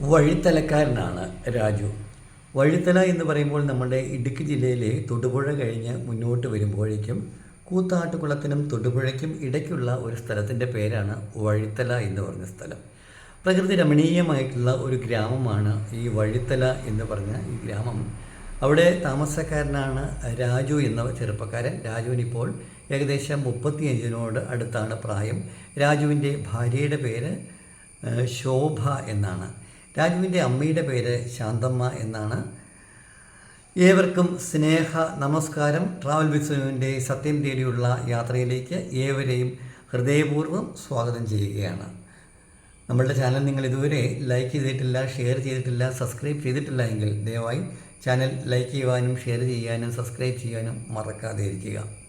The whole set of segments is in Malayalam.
വഴിത്തലക്കാരനാണ് രാജു. വഴിത്തല എന്ന് പറയുമ്പോൾ നമ്മുടെ ഇടുക്കി ജില്ലയിലെ തൊടുപുഴ കഴിഞ്ഞ് മുന്നോട്ട് വരുമ്പോഴേക്കും കൂത്താട്ടുകുളത്തിനും തൊടുപുഴയ്ക്കും ഇടയ്ക്കുള്ള ഒരു സ്ഥലത്തിന്റെ പേരാണ് വഴിത്തല എന്ന് പറഞ്ഞ സ്ഥലം. പ്രകൃതി രമണീയമായിട്ടുള്ള ഒരു ഗ്രാമമാണ് ഈ വഴിത്തല എന്ന് പറഞ്ഞ ഈ ഗ്രാമം. അവിടെ താമസക്കാരനാണ് രാജു എന്ന ചെറുപ്പക്കാരൻ. രാജുവിനിപ്പോൾ ഏകദേശം മുപ്പത്തിയഞ്ചിനോട് അടുത്താണ് പ്രായം. രാജുവിന്റെ ഭാര്യയുടെ പേര് ശോഭ എന്നാണ്. രാജുവിന്റെ അമ്മയുടെ പേര് ശാന്തമ്മ എന്നാണ്. ഏവർക്കും സ്നേഹ നമസ്കാരം. ട്രാവൽ വിസുവിന്റെ സത്യം തേടിയുള്ള യാത്രയിലേക്ക് ഏവരെയും ഹൃദയപൂർവം സ്വാഗതം ചെയ്യുകയാണ്. നമ്മളുടെ ചാനൽ നിങ്ങൾ ഇതുവരെ ലൈക്ക് ചെയ്തിട്ടില്ല ഷെയർ ചെയ്തിട്ടില്ല സബ്സ്ക്രൈബ് ചെയ്തിട്ടില്ല എങ്കിൽ ദയവായി ചാനൽ ലൈക്ക് ചെയ്യുവാനും ഷെയർ ചെയ്യാനും സബ്സ്ക്രൈബ് ചെയ്യാനും മറക്കാതെ ഇരിക്കുക.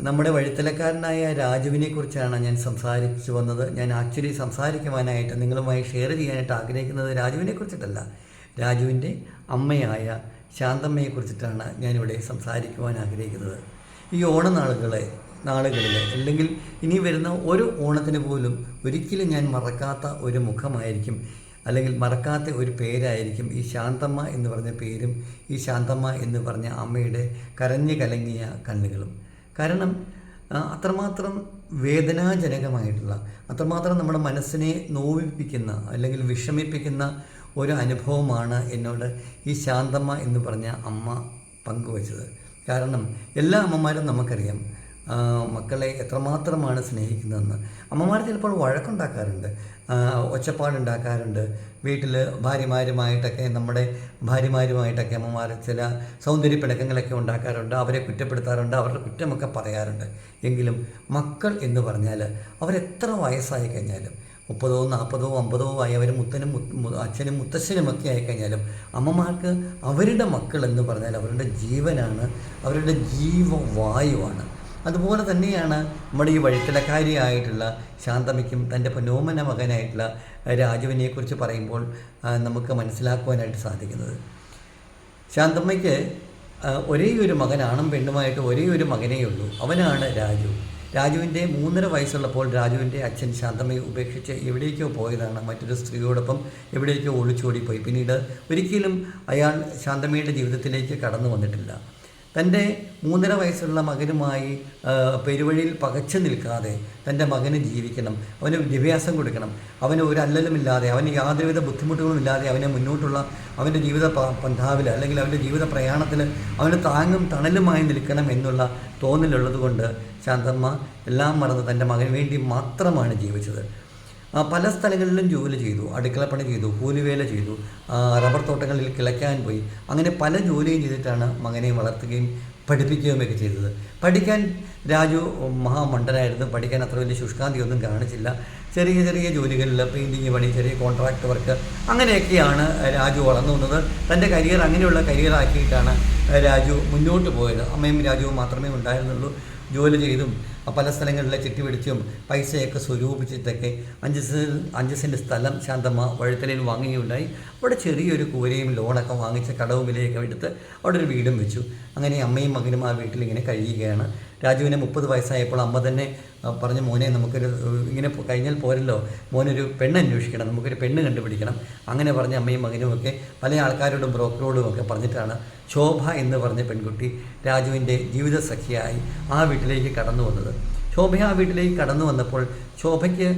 നമ്മുടെ വഴിത്തലക്കാരനായ രാജുവിനെ കുറിച്ചാണ് ഞാൻ സംസാരിച്ചു വന്നത്. ഞാൻ ആക്ച്വലി സംസാരിക്കുവാനായിട്ട് നിങ്ങളുമായി ഷെയർ ചെയ്യാനായിട്ട് ആഗ്രഹിക്കുന്നത് രാജുവിനെ കുറിച്ചിട്ടല്ല. രാജുവിന്റെ അമ്മയായ ശാന്തമ്മയെ കുറിച്ചിട്ടാണ് ഞാനിവിടെ സംസാരിക്കുവാൻ ആഗ്രഹിക്കുന്നത്. ഈ ഓണനാളുകളെ നാളുകളിൽ അല്ലെങ്കിൽ ഇനി വരുന്ന ഒരു ഓണത്തിന് പോലും ഒരിക്കലും ഞാൻ മറക്കാത്ത ഒരു മുഖമായിരിക്കും അല്ലെങ്കിൽ മറക്കാത്ത ഒരു പേരായിരിക്കും ഈ ശാന്തമ്മ എന്ന് പറഞ്ഞ പേരും ഈ ശാന്തമ്മ എന്ന് പറഞ്ഞ അമ്മയുടെ കരഞ്ഞു കലങ്ങിയ കണ്ണുകളും. കാരണം അത്രമാത്രം വേദനാജനകമായിട്ടുള്ള അത്രമാത്രം നമ്മുടെ മനസ്സിനെ നോവിപ്പിക്കുന്ന അല്ലെങ്കിൽ വിഷമിപ്പിക്കുന്ന ഒരു അനുഭവമാണ് എന്നോട് ഈ ശാന്തമ്മ എന്ന് പറഞ്ഞ അമ്മ പങ്കുവച്ചത്. കാരണം എല്ലാ അമ്മമാരും നമുക്കറിയാം മക്കളെ എത്രമാത്രമാണ് സ്നേഹിക്കുന്നതെന്ന്. അമ്മമാർ ചിലപ്പോൾ വഴക്കുണ്ടാക്കാറുണ്ട്. ഒച്ചപ്പാടുണ്ടാക്കാറുണ്ട്. വീട്ടിൽ ഭാര്യമാരുമായിട്ടൊക്കെ നമ്മുടെ ഭാര്യമാരുമായിട്ടൊക്കെ അമ്മമാർ ചില സൗന്ദര്യ പിണക്കങ്ങളൊക്കെ ഉണ്ടാക്കാറുണ്ട്. അവരെ കുറ്റപ്പെടുത്താറുണ്ട്. അവരുടെ കുറ്റമൊക്കെ പറയാറുണ്ട്. എങ്കിലും മക്കൾ എന്ന് പറഞ്ഞാൽ അവരെത്ര വയസ്സായി കഴിഞ്ഞാലും മുപ്പതോ നാൽപ്പതോ അമ്പതോ ആയി അവർ മുത്തനും അച്ഛനും മുത്തശ്ശനും ഒക്കെ ആയിക്കഴിഞ്ഞാലും അമ്മമാർക്ക് അവരുടെ മക്കൾ എന്ന് പറഞ്ഞാൽ അവരുടെ ജീവനാണ് അവരുടെ ജീവവായുവാണ്. അതുപോലെ തന്നെയാണ് നമ്മുടെ ഈ വഴിത്തിലക്കാരിയായിട്ടുള്ള ശാന്തമയ്ക്കും തന്റെ പൊന്നോമന മകനായിട്ടുള്ള രാജുവിനെക്കുറിച്ച് പറയുമ്പോൾ നമുക്ക് മനസ്സിലാക്കുവാനായിട്ട് സാധിക്കുന്നത്. ശാന്തമ്മയ്ക്ക് ഒരേ ഒരു മകൻ ആണും പെണ്ണുമായിട്ട് ഒരേ ഒരു മകനേ ഉള്ളൂ. അവനാണ് രാജു. രാജുവിന്റെ മൂന്നര വയസ്സുള്ളപ്പോൾ രാജുവിന്റെ അച്ഛൻ ശാന്തമ്മയെ ഉപേക്ഷിച്ച് എവിടേക്കോ പോയതാണ്. മറ്റൊരു സ്ത്രീയോടൊപ്പം എവിടേക്കോ ഒളിച്ചോടിപ്പോയി. പിന്നീട് ഒരിക്കലും അയാൾ ശാന്തമ്മയുടെ ജീവിതത്തിലേക്ക് കടന്നു വന്നിട്ടില്ല. തന്റെ മൂന്നര വയസ്സുള്ള മകനുമായി പെരുവഴിയിൽ പകച്ചു നിൽക്കാതെ തന്റെ മകന് ജീവിക്കണം. അവന് വിദ്യാഭ്യാസം കൊടുക്കണം. അവന് ഒരു അല്ലലുമില്ലാതെ അവന് യാതൊരുവിധ ബുദ്ധിമുട്ടുകളും ഇല്ലാതെ അവനെ മുന്നോട്ടുള്ള അവന്റെ ജീവിത പന്ഥാവിൽ അല്ലെങ്കിൽ അവന്റെ ജീവിത പ്രയാണത്തിൽ അവന് താങ്ങും തണലുമായി നിൽക്കണം എന്നുള്ള തോന്നലുള്ളത് കൊണ്ട് ശാന്തമ്മ എല്ലാം മറന്ന് തന്റെ മകന് വേണ്ടി മാത്രമാണ് ജീവിച്ചത്. പല സ്ഥലങ്ങളിലും ജോലി ചെയ്തു അടുക്കളപ്പണി ചെയ്തു കൂലിവേല ചെയ്തു റബ്ബർ തോട്ടങ്ങളിൽ കിളയ്ക്കാൻ പോയി. അങ്ങനെ പല ജോലിയും ചെയ്തിട്ടാണ് മകനെ വളർത്തുകയും പഠിപ്പിക്കുകയും ഒക്കെ ചെയ്തത്. പഠിക്കാൻ രാജു മഹാമണ്ഡലായിരുന്നു പഠിക്കാൻ അത്ര വലിയ ശുഷ്കാന്തിയൊന്നും കാണിച്ചില്ല. ചെറിയ ചെറിയ ജോലികളിൽ പെയിന്റിങ് പണി ചെറിയ കോൺട്രാക്ട് വർക്ക് അങ്ങനെയൊക്കെയാണ് രാജു വളർന്നു വന്നത്. തന്റെ കരിയർ അങ്ങനെയുള്ള കരിയറാക്കിയിട്ടാണ് രാജു മുന്നോട്ട് പോയത്. അമ്മയും രാജുവും മാത്രമേ ഉണ്ടായിരുന്നുള്ളൂ. ജോലി ചെയ്തും പല സ്ഥലങ്ങളിലെ ചിട്ടി പിടിച്ചും പൈസയൊക്കെ സ്വരൂപിച്ചിട്ടൊക്കെ അഞ്ച് അഞ്ച് സെന്റ് സ്ഥലം ശാന്തമ്മ വഴുത്തലയിൽ വാങ്ങുകയുണ്ടായി. അവിടെ ചെറിയൊരു കൂരയും ലോണൊക്കെ വാങ്ങിച്ച് കടവും വിലയൊക്കെ എടുത്ത് അവിടെ ഒരു വീടും വെച്ചു. അങ്ങനെ അമ്മയും മകനും ആ വീട്ടിൽ ഇങ്ങനെ കഴിയുകയാണ്. രാജുവിന് മുപ്പത് വയസ്സായപ്പോൾ അമ്മ തന്നെ പറഞ്ഞു മോനെ നമുക്കൊരു ഇങ്ങനെ കഴിഞ്ഞാൽ പോരല്ലോ. മോനൊരു പെണ്ണ് അന്വേഷിക്കണം. നമുക്കൊരു പെണ്ണ് കണ്ടുപിടിക്കണം. അങ്ങനെ പറഞ്ഞ് അമ്മയും മകനും ഒക്കെ പല ആൾക്കാരോടും ബ്രോക്കറോടും ഒക്കെ പറഞ്ഞിട്ടാണ് ശോഭ എന്ന് പറഞ്ഞ പെൺകുട്ടി രാജുവിന്റെ ജീവിത സഖിയായി ആ വീട്ടിലേക്ക് കടന്നു വന്നത്. ശോഭ ആ വീട്ടിലേക്ക് കടന്നു വന്നപ്പോൾ ശോഭയ്ക്ക്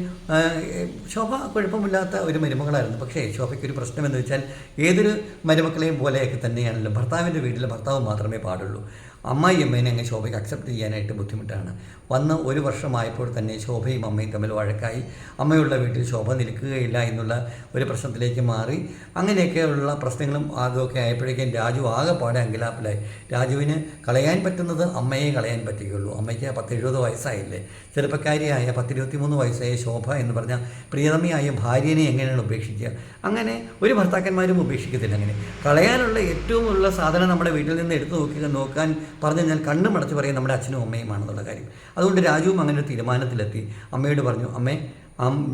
ശോഭ കുഴപ്പമില്ലാത്ത ഒരു മരുമകളായിരുന്നു. പക്ഷേ ശോഭയ്ക്ക് ഒരു പ്രശ്നം എന്ന് വെച്ചാൽ ഏതൊരു മരുമക്കളെയും പോലെയൊക്കെ തന്നെയാണല്ലോ. ഭർത്താവിന്റെ വീട്ടിൽ ഭർത്താവ് മാത്രമേ പാടുള്ളൂ. അമ്മായി അമ്മേനെ അങ്ങ് ശോഭയ്ക്ക് അക്സെപ്റ്റ് ചെയ്യാനായിട്ട് ബുദ്ധിമുട്ടാണ്. വന്ന് ഒരു വർഷമായപ്പോൾ തന്നെ ശോഭയും അമ്മയും തമ്മിൽ വഴക്കായി. അമ്മയുള്ള വീട്ടിൽ ശോഭ നിൽക്കുകയില്ല എന്നുള്ള ഒരു പ്രശ്നത്തിലേക്ക് മാറി. അങ്ങനെയൊക്കെയുള്ള പ്രശ്നങ്ങളും ആദ്യമൊക്കെ ആയപ്പോഴേക്കും രാജു ആകെ ആകെപ്പാടെ അങ്കിലാപ്പിലായി. രാജുവിന് കളയാൻ പറ്റുന്നത് അമ്മയെ കളയാൻ പറ്റുകയുള്ളൂ. അമ്മയ്ക്ക് പത്ത് എഴുപത് വയസ്സായില്ലേ. ചെറുപ്പക്കാരിയായ പത്തിരുപത്തിമൂന്ന് വയസ്സായ ശോഭ എന്ന് പറഞ്ഞ പ്രിയതമയായ ഭാര്യനെ എങ്ങനെയാണ് ഉപേക്ഷിക്കുക? അങ്ങനെ ഒരു ഭർത്താക്കന്മാരും ഉപേക്ഷിക്കത്തില്ല അങ്ങനെ. കളയാനുള്ള ഏറ്റവും ഉള്ള സാധനം നമ്മുടെ വീട്ടിൽ നിന്ന് എടുത്തു നോക്കുക നോക്കാൻ പറഞ്ഞു ഞാൻ കണ്ണും അടച്ച് പറയും നമ്മുടെ അച്ഛനും അമ്മയുമാണെന്നുള്ള കാര്യം. അതുകൊണ്ട് രാജുവും അങ്ങനെ ഒരു തീരുമാനത്തിലെത്തി. അമ്മയോട് പറഞ്ഞു അമ്മേ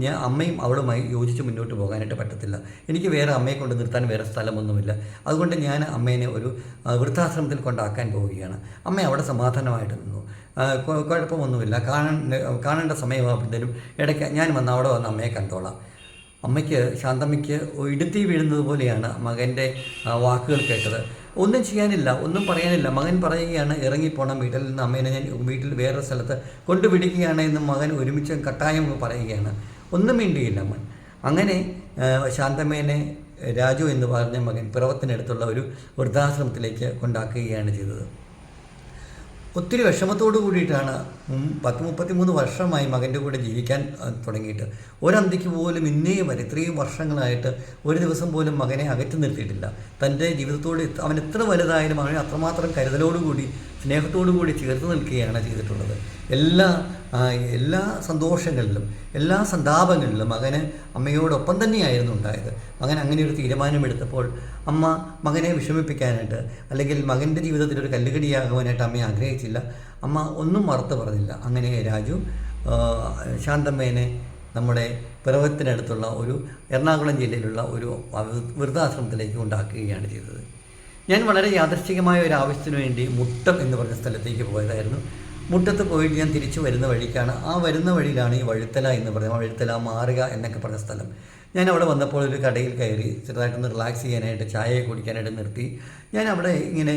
ഞാൻ അമ്മയും അവളുമായി യോജിച്ച് മുന്നോട്ട് പോകാനായിട്ട് പറ്റത്തില്ല. എനിക്ക് വേറെ അമ്മയെ കൊണ്ട് നിർത്താൻ വേറെ സ്ഥലമൊന്നുമില്ല. അതുകൊണ്ട് ഞാൻ അമ്മേനെ ഒരു വൃദ്ധാശ്രമത്തിൽ കൊണ്ടാക്കാൻ പോവുകയാണ്. അമ്മ അവിടെ സമാധാനമായിട്ട് നിന്നു. കുഴപ്പമൊന്നുമില്ല. കാണാൻ കാണേണ്ട സമയമാകുമ്പോഴത്തേനും ഇടയ്ക്ക് ഞാൻ വന്ന് അവിടെ വന്ന് അമ്മയെ കണ്ടോളാം. അമ്മയ്ക്ക് ശാന്തമ്മയ്ക്ക് ഇടുത്തി വീഴുന്നത് പോലെയാണ് മകന്റെ വാക്കുകൾ കേട്ടത്. ഒന്നും ചെയ്യാനില്ല ഒന്നും പറയാനില്ല. മകൻ പറയുകയാണ് ഇറങ്ങിപ്പോണം വീട്ടിൽ നിന്ന് അമ്മേനെ ഞാൻ വീട്ടിൽ വേറെ സ്ഥലത്ത് കൊണ്ടുപിടിക്കുകയാണ് എന്ന് മകൻ ഒരുമിച്ച് കട്ടായം പറയുകയാണ്. ഒന്നും വേണ്ടിയില്ല അമ്മൻ അങ്ങനെ ശാന്തമേനെ രാജു എന്ന് പറഞ്ഞ മകൻ പിറവത്തിനടുത്തുള്ള ഒരു വൃദ്ധാശ്രമത്തിലേക്ക് കൊണ്ടാക്കുകയാണ് ചെയ്തത്. ഒത്തിരി വിഷമത്തോടു കൂടിയിട്ടാണ് പത്ത് മുപ്പത്തിമൂന്ന് വർഷമായി മകന്റെ കൂടെ ജീവിക്കാൻ തുടങ്ങിയിട്ട്. ഒരന്തിക്ക് പോലും ഇന്നേ വരെ ഇത്രയും വർഷങ്ങളായിട്ട് ഒരു ദിവസം പോലും മകനെ അകറ്റി നിർത്തിയിട്ടില്ല. തന്റെ ജീവിതത്തോട് അവൻ എത്ര വലുതായാലും അവനെ അത്രമാത്രം കരുതലോടുകൂടി സ്നേഹത്തോടു കൂടി ചേർത്ത് നിൽക്കുകയാണ് ചെയ്തിട്ടുള്ളത്. എല്ലാ എല്ലാ സന്തോഷങ്ങളിലും എല്ലാ സന്താപങ്ങളിലും മകന് അമ്മയോടൊപ്പം തന്നെയായിരുന്നു ഉണ്ടായത്. മകൻ അങ്ങനെ ഒരു തീരുമാനമെടുത്തപ്പോൾ അമ്മ മകനെ വിഷമിപ്പിക്കാനായിട്ട് അല്ലെങ്കിൽ മകന്റെ ജീവിതത്തിൽ ഒരു കല്ലുകടിയാകുവാനായിട്ട് അമ്മയെ ആഗ്രഹിച്ചില്ല. അമ്മ ഒന്നും മറുത്ത് പറഞ്ഞില്ല. അങ്ങനെ രാജു ശാന്തമ്മേനെ നമ്മുടെ പിറവത്തിനടുത്തുള്ള ഒരു എറണാകുളം ജില്ലയിലുള്ള ഒരു വൃദ്ധാശ്രമത്തിലേക്ക് ഉണ്ടാക്കുകയാണ് ചെയ്തത്. ഞാൻ വളരെ യാദർശികമായ ഒരു ആവശ്യത്തിന് വേണ്ടി മുട്ടം എന്ന് പറഞ്ഞ സ്ഥലത്തേക്ക് പോയതായിരുന്നു. മുട്ടത്ത് പോയിട്ട് ഞാൻ തിരിച്ചു വരുന്ന വഴിക്കാണ്. ആ വരുന്ന വഴിയിലാണ് ഈ വഴുത്തല എന്ന് പറയുന്നത്. വഴുത്തല മാറുക എന്നൊക്കെ പറഞ്ഞ സ്ഥലം. ഞാൻ അവിടെ വന്നപ്പോൾ ഒരു കടയിൽ കയറി ചെറുതായിട്ടൊന്ന് റിലാക്സ് ചെയ്യാനായിട്ട് ചായ കുടിക്കാനായിട്ട് നിർത്തി. ഞാൻ അവിടെ ഇങ്ങനെ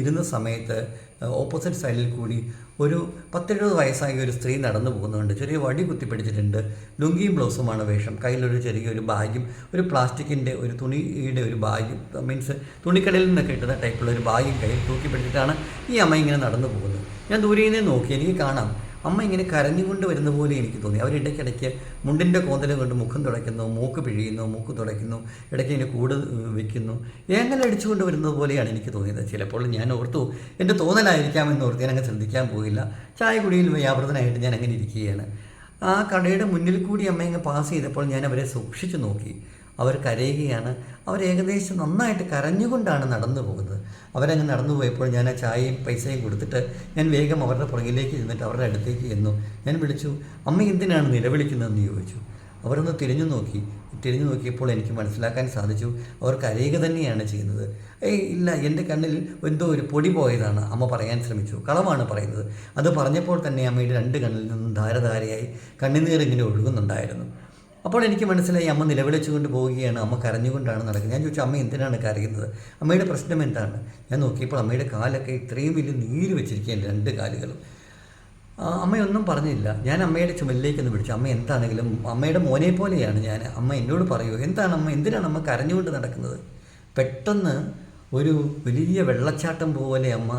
ഇരുന്ന സമയത്ത് ഓപ്പോസിറ്റ് സൈഡിൽ കൂടി ഒരു പത്തെഴുപത് വയസ്സായ ഒരു സ്ത്രീ നടന്നു പോകുന്നുണ്ട്. ചെറിയ വടി കുത്തിപ്പിടിച്ചിട്ടുണ്ട് ലുങ്കിയും ബ്ലൗസുമാണ് വേഷം. കയ്യിലൊരു ചെറിയൊരു ബാഗും ഒരു പ്ലാസ്റ്റിക്കിന്റെ ഒരു തുണിയുടെ ഒരു ബാഗും മീൻസ് തുണിക്കടയിൽ നിന്നൊക്കെ കിട്ടുന്ന ടൈപ്പുള്ള ഒരു ബാഗും കയ്യിൽ തൂക്കിപ്പിടിച്ചിട്ടാണ് ഈ അമ്മ ഇങ്ങനെ നടന്നു പോകുന്നത്. ഞാൻ ദൂരെ നിന്ന് നോക്കി എനിക്ക് കാണാം. അമ്മ ഇങ്ങനെ കരഞ്ഞുകൊണ്ട് വരുന്ന പോലെ എനിക്ക് തോന്നി. അവരിടയ്ക്കിടയ്ക്ക് മുണ്ടിന്റെ കോന്തല കൊണ്ട് മുഖം തുടയ്ക്കുന്നു മൂക്ക് പിഴിയുന്നു മൂക്ക് തുടയ്ക്കുന്നു ഇടയ്ക്ക് ഇങ്ങനെ കൂട് വയ്ക്കുന്നു ഏങ്ങൽ അടിച്ചുകൊണ്ട് വരുന്നത് പോലെയാണ് എനിക്ക് തോന്നിയത്. ചിലപ്പോൾ ഞാൻ ഓർത്തു എന്റെ തോന്നലായിരിക്കാമെന്ന് ഓർത്ത് ഞാൻ അങ്ങ് ശ്രദ്ധിക്കാൻ പോയില്ല. ചായ കുടിയിൽ വ്യാപൃതനായിട്ട് ഞാൻ അങ്ങനെ ഇരിക്കുകയാണ്. ആ കടയുടെ മുന്നിൽ കൂടി അമ്മ ഇങ്ങനെ പാസ് ചെയ്തപ്പോൾ ഞാൻ അവരെ സൂക്ഷിച്ചു നോക്കി. അവർ കരയുകയാണ്. അവർ ഏകദേശം നന്നായിട്ട് കരഞ്ഞുകൊണ്ടാണ് നടന്നു പോകുന്നത്. അവരങ്ങ് നടന്നു പോയപ്പോൾ ഞാൻ ആ ചായയും പൈസയും കൊടുത്തിട്ട് ഞാൻ വേഗം അവരുടെ പുറകിലേക്ക് ചെന്നിട്ട് അവരുടെ അടുത്തേക്ക് ചെന്നു. ഞാൻ വിളിച്ചു അമ്മ എന്തിനാണ് നിലവിളിക്കുന്നതെന്ന് ചോദിച്ചു. അവരൊന്ന് തിരിഞ്ഞു നോക്കി. തിരിഞ്ഞു നോക്കിയപ്പോൾ എനിക്ക് മനസ്സിലാക്കാൻ സാധിച്ചു. അവർ കരയുക തന്നെയാണ് ചെയ്യുന്നത്. ഏയ് ഇല്ല എന്റെ കണ്ണിൽ എന്തോ ഒരു പൊടി പോയതാണ് അമ്മ പറയാൻ ശ്രമിച്ചു. കളവാണ് പറയുന്നത്. അത് പറഞ്ഞപ്പോൾ തന്നെ അമ്മയുടെ രണ്ട് കണ്ണിൽ നിന്നും ധാരധാരയായി കണ്ണുനീർ ഇങ്ങനെ ഒഴുകുന്നുണ്ടായിരുന്നു. അപ്പോൾ എനിക്ക് മനസ്സിലായി അമ്മ നിലവിളിച്ചുകൊണ്ട് പോവുകയാണ് അമ്മ കരഞ്ഞുകൊണ്ടാണ് നടക്കുന്നത്. ഞാൻ ചോദിച്ചു അമ്മ എന്തിനാണ് കരയുന്നത്? അമ്മയുടെ പ്രശ്നം എന്താണ്? ഞാൻ നോക്കിയപ്പോൾ അമ്മയുടെ കാലൊക്കെ ഇത്രയും വലിയ നീര് വെച്ചിരിക്കുകയാണ് രണ്ട് കാലുകളും. അമ്മയൊന്നും പറഞ്ഞില്ല. ഞാൻ അമ്മയുടെ ചുമലിലേക്ക് ഒന്ന് വിളിച്ചു അമ്മ എന്താണെങ്കിലും അമ്മയുടെ മോനെ പോലെയാണ് ഞാൻ. അമ്മ എന്നോട് പറയൂ എന്താണ് അമ്മ എന്തിനാണ് അമ്മ കരഞ്ഞുകൊണ്ട് നടക്കുന്നത്? പെട്ടെന്ന് ഒരു വലിയ വെള്ളച്ചാട്ടം പോലെ അമ്മ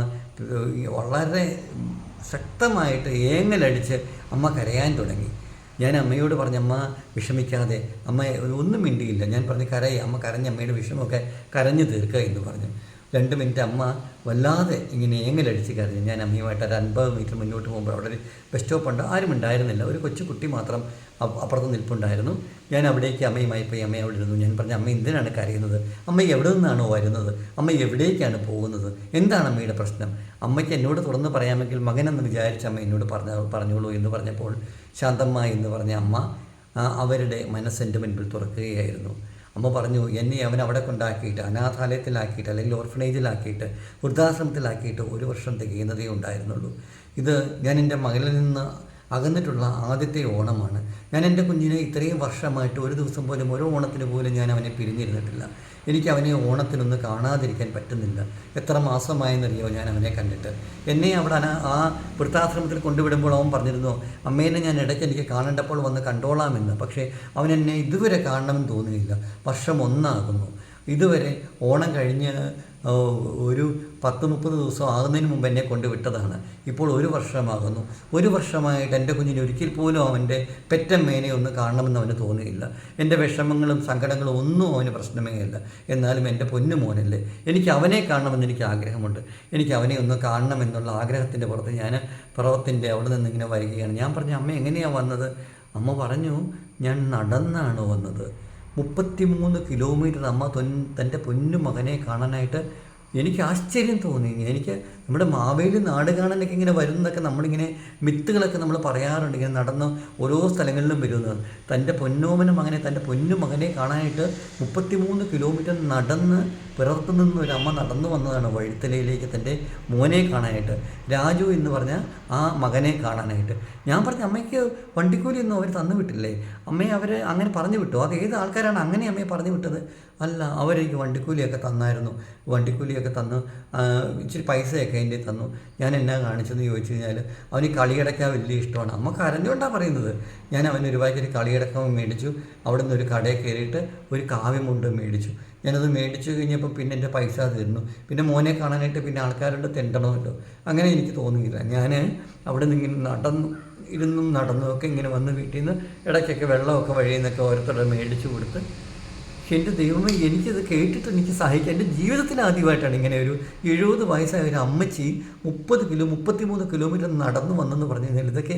വളരെ ശക്തമായിട്ട് ഏങ്ങലടിച്ച് അമ്മ കരയാൻ തുടങ്ങി. ഞാൻ അമ്മയോട് പറഞ്ഞു അമ്മ വിഷമിക്കാതെ. അമ്മ ഒന്നും മിണ്ടിയില്ല. ഞാൻ പറഞ്ഞു കരയി. അമ്മ കരഞ്ഞ അമ്മയുടെ വിഷമമൊക്കെ കരഞ്ഞു തീർക്കുക എന്ന് പറഞ്ഞു. രണ്ട് മിനിറ്റ് അമ്മ വല്ലാതെ ഇങ്ങനെ ഏങ്ങലടിച്ച് കരഞ്ഞു. ഞാൻ അമ്മയുമായിട്ട് ഒരു അൻപത് മീറ്റർ മുന്നോട്ട് പോകുമ്പോൾ അവിടെ ഒരു ബസ് സ്റ്റോപ്പ് ഉണ്ട്. ആരും ഉണ്ടായിരുന്നില്ല. ഒരു കൊച്ചു കുട്ടി മാത്രം അപ്പുറത്ത് നിൽപ്പുണ്ടായിരുന്നു. ഞാൻ അവിടേക്ക് അമ്മയുമായി പോയി. അമ്മ അവിടെ ഇരുന്നു. ഞാൻ പറഞ്ഞു അമ്മ എന്തിനാണ് കരയുന്നത്? അമ്മ എവിടെ നിന്നാണോ വരുന്നത്? അമ്മ എവിടേക്കാണ് പോകുന്നത്? എന്താണ് അമ്മയുടെ പ്രശ്നം? അമ്മയ്ക്ക് എന്നോട് തുറന്ന് പറയാമെങ്കിൽ മകനെന്ന് വിചാരിച്ച അമ്മ എന്നോട് പറഞ്ഞ പറഞ്ഞോളൂ എന്ന് പറഞ്ഞപ്പോൾ ശാന്തമ്മ എന്ന് പറഞ്ഞ അമ്മ അവരുടെ മനസ്സെന്റെ മുൻപിൽ തുറക്കുകയായിരുന്നു. അമ്മ പറഞ്ഞു എന്നെ അവൻ അവിടെ കൊണ്ടാക്കിയിട്ട് അനാഥാലയത്തിലാക്കിയിട്ട് അല്ലെങ്കിൽ ഓർഫനേജിലാക്കിയിട്ട് വൃദ്ധാശ്രമത്തിലാക്കിയിട്ട് ഒരു വർഷം തികയുന്നതേ ഉണ്ടായിരുന്നുള്ളൂ. ഇത് ഞാൻ എന്റെ മകളിൽ നിന്ന് അകന്നിട്ടുള്ള ആദ്യത്തെ ഓണമാണ്. ഞാൻ എന്റെ കുഞ്ഞിനെ ഇത്രയും വർഷമായിട്ട് ഒരു ദിവസം പോലും ഒരു ഓണത്തിന് പോലും ഞാൻ അവനെ പിരിഞ്ഞിരുന്നിട്ടില്ല. എനിക്ക് അവനെ ഓണത്തിനൊന്ന് കാണാതിരിക്കാൻ പറ്റുന്നില്ല. എത്ര മാസമായെന്നറിയോ ഞാൻ അവനെ കണ്ടിട്ട്. എന്നെ അവിടെ ആ വൃത്താശ്രമത്തിൽ കൊണ്ടുവിടുമ്പോൾ അവൻ പറഞ്ഞിരുന്നു അമ്മേനെ ഞാൻ ഇടയ്ക്ക് എനിക്ക് കാണേണ്ടപ്പോൾ വന്ന് കണ്ടോളാമെന്ന്. പക്ഷേ അവൻ എന്നെ ഇതുവരെ കാണണമെന്ന് തോന്നിയില്ല വർഷം ഒന്നാകുന്നു. ഇതുവരെ ഓണം കഴിഞ്ഞ് ഒരു പത്ത് മുപ്പത് ദിവസം ആകുന്നതിന് മുമ്പ് എന്നെ കൊണ്ടുവിട്ടതാണ് ഇപ്പോൾ ഒരു വർഷമാകുന്നു. ഒരു വർഷമായിട്ട് എന്റെ കുഞ്ഞിന് ഒരിക്കൽ പോലും അവന്റെ പെറ്റമ്മേനെ ഒന്ന് കാണണമെന്ന് അവന് തോന്നിയില്ല. എന്റെ വിഷമങ്ങളും സങ്കടങ്ങളും ഒന്നും അവന് പ്രശ്നമേ ഇല്ല എന്നാലും എന്റെ പൊന്നു മോനല്ലേ എനിക്ക് അവനെ കാണണമെന്ന് എനിക്ക് ആഗ്രഹമുണ്ട്. എനിക്ക് അവനെ ഒന്ന് കാണണമെന്നുള്ള ആഗ്രഹത്തിന്റെ പുറത്ത് ഞാൻ പിറവത്തിന്റെ അവിടെ നിന്ന് ഇങ്ങനെ വരികയാണ്. ഞാൻ പറഞ്ഞു അമ്മ എങ്ങനെയാണ് വന്നത്? അമ്മ പറഞ്ഞു ഞാൻ നടന്നാണ് വന്നത്? മുപ്പത്തിമൂന്ന് കിലോമീറ്റർ അമ്മ തൊൻ തന്റെ പൊന്നു മകനെ കാണാനായിട്ട് എനിക്ക് ആശ്ചര്യം തോന്നി. എനിക്ക് നമ്മുടെ മാവേലി നാട് കാണാനൊക്കെ ഇങ്ങനെ വരുന്നതൊക്കെ നമ്മളിങ്ങനെ മിത്തുകളൊക്കെ നമ്മൾ പറയാറുണ്ട്. ഇങ്ങനെ നടന്ന് ഓരോ സ്ഥലങ്ങളിലും വരുന്നത്. തന്റെ പൊന്നോമന മകനെ തന്റെ പൊന്നു മകനെ കാണാനായിട്ട് മുപ്പത്തിമൂന്ന് കിലോമീറ്റർ നടന്ന് പിറത്തു നിന്ന് ഒരു അമ്മ നടന്നു വന്നതാണ് വഴുത്തലയിലേക്ക് തന്റെ മോനെ കാണാനായിട്ട്. രാജു എന്ന് പറഞ്ഞ ആ മകനെ കാണാനായിട്ട്. ഞാൻ പറഞ്ഞ അമ്മയ്ക്ക് വണ്ടിക്കൂലിയൊന്നും അവർ തന്നു വിട്ടില്ലേ? അമ്മയെ അവർ അങ്ങനെ പറഞ്ഞു വിട്ടു. അത് ഏത് ആൾക്കാരാണ് അങ്ങനെ അമ്മയെ പറഞ്ഞു വിട്ടത്? അല്ല അവരെനിക്ക് വണ്ടിക്കൂലിയൊക്കെ തന്നായിരുന്നു. വണ്ടിക്കൂലിയൊക്കെ തന്ന് ഇച്ചിരി പൈസയൊക്കെ എന്റെ തന്നു. ഞാൻ എന്നാ കാണിച്ചെന്ന് ചോദിച്ചു കഴിഞ്ഞാൽ അവന് കളിയടക്കാൻ വലിയ ഇഷ്ടമാണ്. അമ്മ കരഞ്ഞുകൊണ്ടാണ് പറയുന്നത്. ഞാൻ അവന് ഒരു രൂപയ്ക്ക് കളിയടക്കം മേടിച്ചു. അവിടെ നിന്ന് ഒരു കടയിൽ കയറിയിട്ട് ഒരു കാവ്യമുണ്ട് മേടിച്ചു. ഞാനത് മേടിച്ചു കഴിഞ്ഞപ്പോൾ പിന്നെ എന്റെ പൈസ തീർന്നു പിന്നെ മോനെ കാണാനായിട്ട് പിന്നെ ആൾക്കാരുടെ തെണ്ടണമല്ലോ. അങ്ങനെ എനിക്ക് തോന്നിയില്ല. ഞാൻ അവിടെ നിന്ന് ഇങ്ങനെ നടന്നു ഇരുന്നും നടന്നും ഒക്കെ ഇങ്ങനെ വന്ന് വീട്ടിൽ നിന്ന് ഇടയ്ക്കൊക്കെ വെള്ളമൊക്കെ വഴിയിൽ നിന്നൊക്കെ ഓരോരുത്തരുടെ മേടിച്ചു കൊടുത്ത് എന്റെ ദൈവമേ എനിക്കത് കേട്ടിട്ട് എനിക്ക് സഹായിക്കാം എന്റെ ജീവിതത്തിൽ ആദ്യമായിട്ടാണ് ഇങ്ങനെ ഒരു എഴുപത് വയസ്സായ ഒരു അമ്മച്ചി മുപ്പത് കിലോ മുപ്പത്തിമൂന്ന് കിലോമീറ്റർ നടന്നു വന്നെന്ന് പറഞ്ഞു കഴിഞ്ഞാൽ ഇതൊക്കെ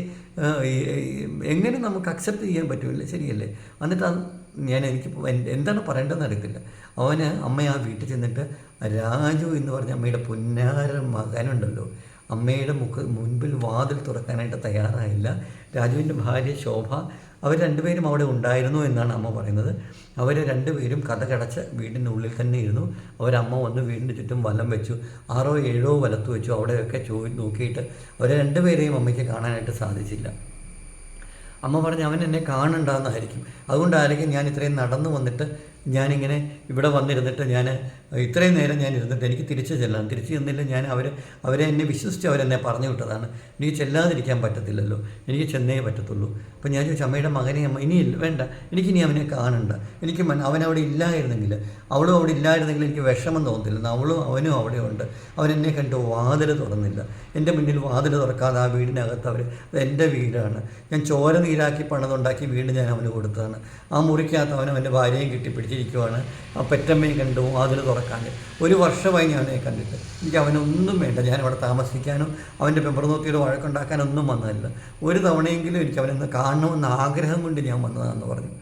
എങ്ങനെ നമുക്ക് അക്സെപ്റ്റ് ചെയ്യാൻ പറ്റുമല്ലേ? ശരിയല്ലേ? എന്നിട്ട് ഞാൻ എനിക്ക് എന്താണ് പറയേണ്ടതെന്ന് അറിയത്തില്ല. അവന് അമ്മ ആ വീട്ടിൽ ചെന്നിട്ട് രാജു എന്ന് പറഞ്ഞ അമ്മയുടെ പൊന്നാര മകനുണ്ടല്ലോ. അമ്മയുടെ മുഖ മുൻപിൽ വാതിൽ തുറക്കാനായിട്ട് തയ്യാറായില്ല. രാജുവിന്റെ ഭാര്യ ശോഭ അവർ രണ്ടുപേരും അവിടെ ഉണ്ടായിരുന്നു എന്നാണ് അമ്മ പറയുന്നത്. അവർ രണ്ടുപേരും കഥ കടച്ച് വീടിന്റെ ഉള്ളിൽ തന്നെ ഇരുന്നു. അവരമ്മ വന്ന് വീടിന്റെ ചുറ്റും വലം വെച്ചു. ആറോ ഏഴോ വലത്ത് വെച്ചു. അവിടെയൊക്കെ ചോദി നോക്കിയിട്ട് അവരെ രണ്ടുപേരെയും അമ്മയ്ക്ക് കാണാനായിട്ട് സാധിച്ചില്ല. അമ്മ പറഞ്ഞ് അവൻ എന്നെ കാണണ്ടാന്നായിരിക്കും. അതുകൊണ്ടായിരിക്കും ഞാൻ ഇത്രയും നടന്നു വന്നിട്ട് ഞാനിങ്ങനെ ഇവിടെ വന്നിരുന്നിട്ട് ഞാൻ ഇത്രയും നേരം ഞാൻ ഇരുന്നിട്ട് എനിക്ക് തിരിച്ചു ചെല്ലാം തിരിച്ചു ചെന്നില്ല ഞാൻ അവർ അവരെ എന്നെ വിശ്വസിച്ച് അവരെന്നെ പറഞ്ഞു വിട്ടതാണ്. എനിക്ക് ചെല്ലാതിരിക്കാൻ പറ്റത്തില്ലല്ലോ. എനിക്ക് ചെന്നേ പറ്റത്തുള്ളൂ. അപ്പോൾ ഞാൻ ചോദിച്ചു അമ്മയുടെ മകനെ അമ്മ ഇനി വേണ്ട. എനിക്കിനി അവനെ കാണണ്ട. എനിക്ക് അവൻ അവിടെ ഇല്ലായിരുന്നെങ്കിൽ അവളും അവിടെ ഇല്ലായിരുന്നെങ്കിൽ എനിക്ക് വിഷമം തോന്നില്ല അവളും അവനും അവിടെ ഉണ്ട്. അവൻ എന്നെ കണ്ട് വാതിൽ തുറന്നില്ല. എന്റെ മുന്നിൽ വാതിൽ തുറക്കാതെ ആ വീടിനകത്ത് അവർ എന്റെ വീടാണ്. ഞാൻ ചോര നീരാക്കി പണിതുണ്ടാക്കി വീട് ഞാൻ അവന് കൊടുത്തതാണ്. ആ മുറിക്കകത്ത് അവൻ അവന്റെ ഭാര്യയും കെട്ടിപ്പിടിച്ചിരിക്കുവാണ്. ആ പെറ്റമ്മയും കണ്ടു വാതിൽ തുറക്കാണ്ട് ഒരു വർഷമായി ഞാൻ അവനെ കണ്ടിട്ട്. എനിക്ക് അവനൊന്നും വേണ്ട. ഞാൻ അവിടെ താമസിക്കാനോ അവന്റെ പെമ്പറനോത്തിയുടെ വഴക്കുണ്ടാക്കാനൊന്നും വന്നതല്ല. ഒരു തവണയെങ്കിലും എനിക്ക് അവനൊന്ന് കാണണമെന്ന് ആഗ്രഹം കൊണ്ട് ഞാൻ വന്നതാണെന്ന് പറഞ്ഞു.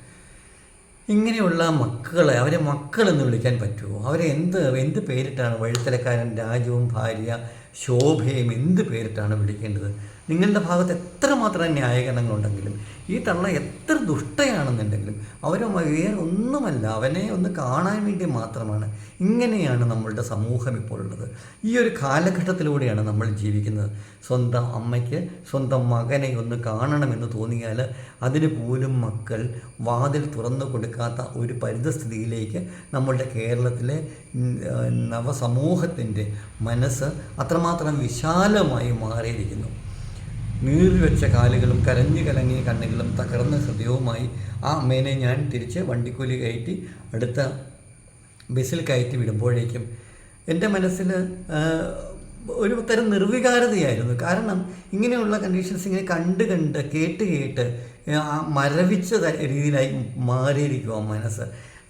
ഇങ്ങനെയുള്ള മക്കളെ അവരെ മക്കളെന്ന് വിളിക്കാൻ പറ്റുമോ? അവരെ എന്ത് എന്ത് പേരിട്ടാണ് വഴുത്തലക്കാരൻ രാജുവും ഭാര്യ ശോഭയും എന്ത് പേരിട്ടാണ് വിളിക്കേണ്ടത്? നിങ്ങളുടെ ഭാഗത്ത് എത്രമാത്രം ന്യായീകരണങ്ങളുണ്ടെങ്കിലും ഈ തള്ള എത്ര ദുഷ്ടയാണെന്നുണ്ടെങ്കിലും അവരെ വേറെ ഒന്നുമല്ല അവനെ ഒന്ന് കാണാൻ വേണ്ടി മാത്രമാണ് ഇങ്ങനെയാണ് നമ്മളുടെ സമൂഹം ഇപ്പോൾ ഉള്ളത്. ഈ ഒരു കാലഘട്ടത്തിലൂടെയാണ് നമ്മൾ ജീവിക്കുന്നത്. സ്വന്തം അമ്മയ്ക്ക് സ്വന്തം മകനെ ഒന്ന് കാണണമെന്ന് തോന്നിയാൽ അതിന് പോലും മക്കൾ വാതിൽ തുറന്നു കൊടുക്കാത്ത ഒരു പരിതസ്ഥിതിയിലേക്ക് നമ്മളുടെ കേരളത്തിലെ നവസമൂഹത്തിന്റെ മനസ്സ് അത്രമാത്രം വിശാലമായി മാറിയിരിക്കുന്നു. നീറിവെച്ച കാലുകളും കരഞ്ഞു കലങ്ങിയ കണ്ണുകളും തകർന്ന ഹൃദയവുമായി ആ അമ്മേനെ ഞാൻ തിരിച്ച് വണ്ടിക്കൂലി കയറ്റി അടുത്ത ബസ്സിൽ കയറ്റി വിടുമ്പോഴേക്കും എന്റെ മനസ്സിൽ ഒരു തരം നിർവികാരതയായിരുന്നു. കാരണം ഇങ്ങനെയുള്ള കണ്ടീഷൻസ് ഇങ്ങനെ കണ്ട് കണ്ട് കേട്ട് കേട്ട് ആ മരവിച്ച രീതിയിലായി മാറിയിരിക്കും ആ മനസ്സ്.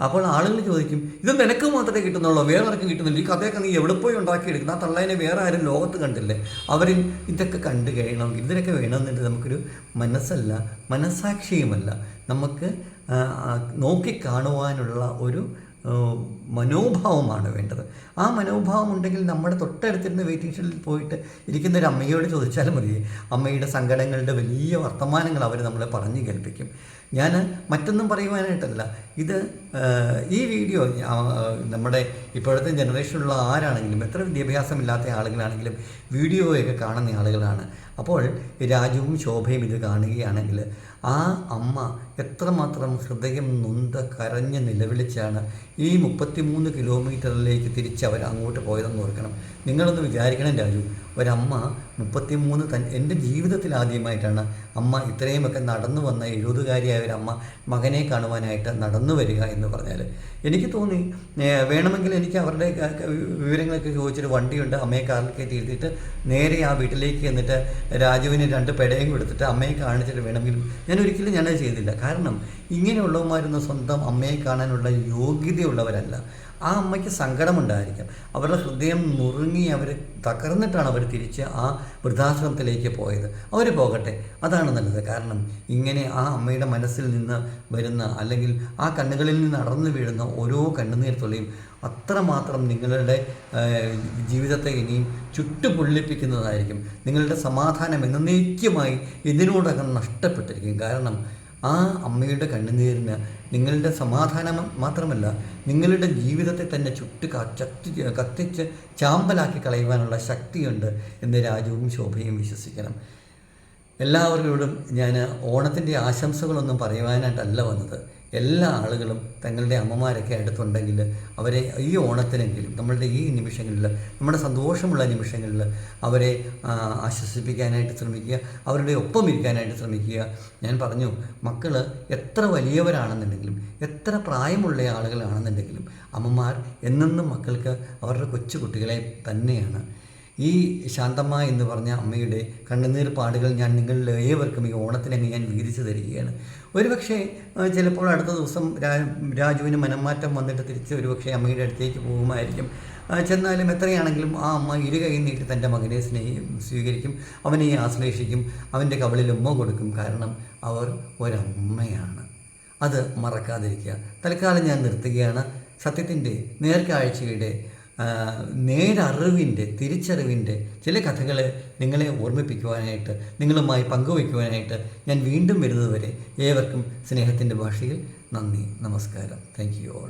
അപ്പോൾ ആളുകൾ ചോദിക്കും ഇത് നിനക്ക് മാത്രമേ കിട്ടുന്നുള്ളൂ വേറെ ആർക്കും കിട്ടുന്നില്ല. ഈ കഥയൊക്കെ നീ എവിടെ പോയി ഉണ്ടാക്കിയെടുക്കുന്ന? ആ തള്ളേനെ വേറെ ആരും ലോകത്ത് കണ്ടില്ലേ? അവർ ഇതൊക്കെ കണ്ടു കഴിയണമെങ്കിൽ ഇതിനൊക്കെ വേണമെന്നുണ്ട് നമുക്കൊരു മനസ്സല്ല മനസാക്ഷിയുമല്ല നമുക്ക് നോക്കിക്കാണുവാനുള്ള ഒരു മനോഭാവമാണ് വേണ്ടത്. ആ മനോഭാവം ഉണ്ടെങ്കിൽ നമ്മുടെ തൊട്ടടുത്തിരുന്ന് വെയിറ്റിംഗ് ഷെഡിൽ പോയിട്ട് ഇരിക്കുന്ന ഒരു അമ്മയോട് ചോദിച്ചാലും മതി. അമ്മയുടെ സങ്കടങ്ങളുടെ വലിയ വർത്തമാനങ്ങൾ അവർ നമ്മളെ പറഞ്ഞു കേൾപ്പിക്കും. ഞാൻ മറ്റൊന്നും പറയുവാനായിട്ടല്ല. ഇത് ഈ വീഡിയോ നമ്മുടെ ഇപ്പോഴത്തെ ജനറേഷനിലുള്ള ആരാണെങ്കിലും എത്ര വിദ്യാഭ്യാസമില്ലാത്ത ആളുകളാണെങ്കിലും വീഡിയോയൊക്കെ കാണുന്ന ആളുകളാണ്. അപ്പോൾ രാജുവും ശോഭയും ഇത് കാണുകയാണെങ്കിൽ ആ അമ്മ എത്രമാത്രം ഹൃദയം നൊന്ത കരഞ്ഞ് നിലവിളിച്ചാണ് ഈ മുപ്പത്തിമൂന്ന് കിലോമീറ്ററിലേക്ക് തിരിച്ച് അവർ അങ്ങോട്ട് പോയതെന്ന് ഓർക്കണം. നിങ്ങളൊന്ന് വിചാരിക്കണം രാജു ഒരമ്മ മുപ്പത്തിമൂന്ന് തൻ എന്റെ ജീവിതത്തിൽ ആദ്യമായിട്ടാണ് അമ്മ ഇത്രയുമൊക്കെ നടന്നു വന്ന എഴുപതുകാരിയായ ഒരു അമ്മ മകനെ കാണുവാനായിട്ട് നടന്നു വരിക എന്ന് പറഞ്ഞാൽ എനിക്ക് തോന്നി വേണമെങ്കിൽ എനിക്ക് അവരുടെ വിവരങ്ങളൊക്കെ ചോദിച്ചൊരു വണ്ടിയുണ്ട് അമ്മയെ കാറിൽ കയറ്റി ഇരുത്തിയിട്ട് നേരെ ആ വീട്ടിലേക്ക് എന്നിട്ട് രാജുവിന് രണ്ട് പെടയും കൊടുത്തിട്ട് അമ്മയെ കാണിച്ചിട്ട് വേണമെങ്കിൽ ഞാൻ ഒരിക്കലും ഞാനത് ചെയ്തില്ല. കാരണം ഇങ്ങനെയുള്ളവന്മാരൊന്നും സ്വന്തം അമ്മയെ കാണാനുള്ള യോഗ്യതയുള്ളവരല്ല. ആ അമ്മയ്ക്ക് സങ്കടമുണ്ടായിരിക്കാം. അവരുടെ ഹൃദയം നുറുങ്ങി അവർ തകർന്നിട്ടാണ് അവർ തിരിച്ച് ആ വൃദ്ധാശ്രമത്തിലേക്ക് പോയത്. അവർ പോകട്ടെ അതാണ് നല്ലത്. കാരണം ഇങ്ങനെ ആ അമ്മയുടെ മനസ്സിൽ നിന്ന് വരുന്ന അല്ലെങ്കിൽ ആ കണ്ണുകളിൽ നിന്ന് അടർന്നു വീഴുന്ന ഓരോ കണ്ണുനീർത്തുള്ളിയും അത്രമാത്രം നിങ്ങളുടെ ജീവിതത്തെ ഇനിയും ചുട്ടുപൊള്ളിപ്പിക്കുന്നതായിരിക്കും. നിങ്ങളുടെ സമാധാനം എന്നേക്കുമായി ഇതിനോടകം നഷ്ടപ്പെട്ടിരിക്കും. കാരണം ആ അമ്മയുടെ കണ്ണുനീരിന് നിങ്ങളുടെ സമാധാനം മാത്രമല്ല നിങ്ങളുടെ ജീവിതത്തെ തന്നെ ചുട്ട് കത്തി കത്തിച്ച് ചാമ്പലാക്കി കളയുവാനുള്ള ശക്തിയുണ്ട് എന്ന് രാജുവും ശോഭയും വിശ്വസിക്കണം. എല്ലാവരോടും ഞാൻ ഓണത്തിന്റെ ആശംസകളൊന്നും പറയുവാനായിട്ടല്ല വന്നത്. എല്ലാ ആളുകളും തങ്ങളുടെ അമ്മമാരൊക്കെ അടുത്തുണ്ടെങ്കിൽ അവരെ ഈ ഓണത്തിനെങ്കിലും നമ്മളുടെ ഈ നിമിഷങ്ങളിൽ നമ്മുടെ സന്തോഷമുള്ള നിമിഷങ്ങളിൽ അവരെ ആശ്വസിപ്പിക്കാനായിട്ട് ശ്രമിക്കുക അവരുടെ ഒപ്പം ഇരിക്കാനായിട്ട് ശ്രമിക്കുക. ഞാൻ പറഞ്ഞു മക്കൾ എത്ര വലിയവരാണെന്നുണ്ടെങ്കിലും എത്ര പ്രായമുള്ള ആളുകളാണെന്നുണ്ടെങ്കിലും അമ്മമാർ എന്നെന്നും മക്കൾക്ക് അവരുടെ കൊച്ചു കുട്ടികളെ തന്നെയാണ് ഈ ശാന്തമ്മ എന്ന് പറഞ്ഞ അമ്മയുടെ കണ്ണുനീർ പാടുകൾ ഞാൻ നിങ്ങളിൽ ഏവർക്കും ഈ ഓണത്തിനങ്ങ് ഞാൻ വീതിച്ചു തരികയാണ്. ഒരുപക്ഷെ ചിലപ്പോൾ അടുത്ത ദിവസം രാജുവിന് മനംമാറ്റം വന്നിട്ട് തിരിച്ച് ഒരുപക്ഷെ അമ്മയുടെ അടുത്തേക്ക് പോകുമായിരിക്കും. ചെന്നാലും എത്രയാണെങ്കിലും ആ അമ്മ ഇരുകൈ നീട്ടി തന്റെ മകനെ സ്നേഹി സ്വീകരിക്കും. അവനെ ആശ്ലേഷിക്കും. അവന്റെ കവളിൽ ഉമ്മ കൊടുക്കും. കാരണം അവർ ഒരമ്മയാണ്. അത് മറക്കാതിരിക്കുക. തൽക്കാലം ഞാൻ നിർത്തുകയാണ്. സത്യത്തിന്റെ നേർക്കാഴ്ചയുടെ നേരറിവിന്റെ തിരിച്ചറിവിന്റെ ചില കഥകൾ നിങ്ങളെ ഓർമ്മിപ്പിക്കുവാനായിട്ട് നിങ്ങളുമായി പങ്കുവയ്ക്കുവാനായിട്ട് ഞാൻ വീണ്ടും വരുന്നതുവരെ ഏവർക്കും സ്നേഹത്തിന്റെ ഭാഷയിൽ നന്ദി നമസ്കാരം. Thank you all